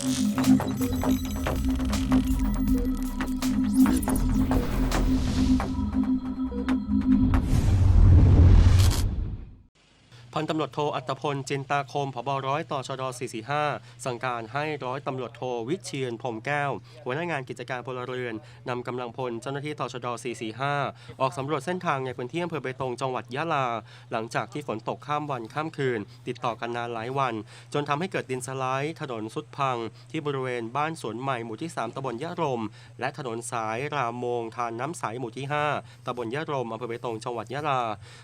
Thank you. พันตำรวจโทอัตพลจินตาคมผบร้อยต่อชด445 สั่งการให้ร้อยตำรวจโทวิเชียนพรมแก้ว หัวหน้างานกิจการพลเรือนนำกำลังพลเจ้าหน้าที่ต่อชด445 ออกสำรวจเส้นทางในพื้นที่อำเภอเบตงจังหวัดยะลา หลังจากที่ฝนตกข้ามวันข้ามคืน ติดต่อกันนานหลายวัน จนทำให้เกิดดินสไลด์ ถนนสุดพัง ที่บริเวณบ้านสวนใหม่หมู่ที่ 3ตำบลยะรม และถนนสายรามโมงทานน้ำใสหมู่ที่ 5ตำบลยะรมอำเภอเบตงจังหวัดยะลา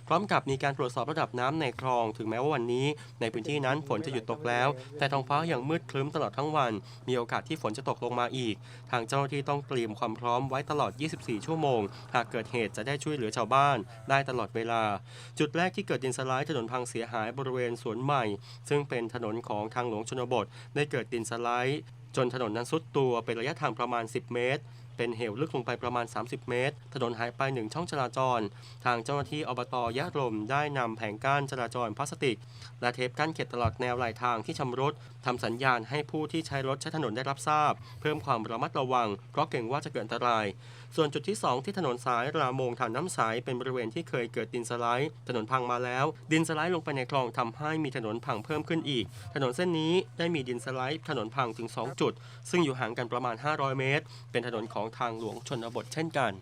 พร้อมกับมีการตรวจสอบระดับน้ำในคลองถึงแม้ว่าวันนี้ ในพื้นที่นั้นฝนจะหยุดตกแล้ว แต่ท้องฟ้ายังมืดครึ้มตลอดทั้งวัน มีโอกาสที่ฝนจะตกลงมาอีก ทางเจ้าหน้าที่ต้องเตรียมความพร้อมไว้ตลอด 24 ชั่วโมง หากเกิดเหตุจะได้ช่วยเหลือชาวบ้าน ได้ตลอดเวลา จุดแรกที่เกิดดินสไลด์ถนนพังเสียหายบริเวณสวนใหม่ ซึ่งเป็นถนนของทางหลวงชนบท ได้เกิดดินสไลด์จนถนนนั้นซุดตัวเป็นระยะทางประมาณ 10 เมตร เป็นเหวลึกลงไปประมาณ 30 เมตร ถนนหายไปหนึ่งช่องจราจร ทางเจ้าหน้าที่อบตยะลมได้นำแผงกั้นจราจรพลาสติก และเทปกั้นเขตตลอดแนวไหลทางที่ชำรุดทำสัญญาณให้ผู้ที่ใช้รถใช้ถนนได้รับทราบ เพิ่มความระมัดระวัง เพราะเกรงว่าจะเกิดอันตราย ส่วนจุดที่ 2 ที่ถนนสายรามงทานน้ำสายเป็นบริเวณที่เคยเกิดดินสไลด์ ถนนพังมาแล้ว ดินสไลด์ลงไปในคลองทำให้มีถนนพังเพิ่มขึ้นอีก ถนนเส้นนี้ได้มีดินสไลด์ถนนพังถึง 2 จุด ซึ่งอยู่ห่างกันประมาณ 500 เมตร เป็นถนนของทางหลวงชนบทเช่นกัน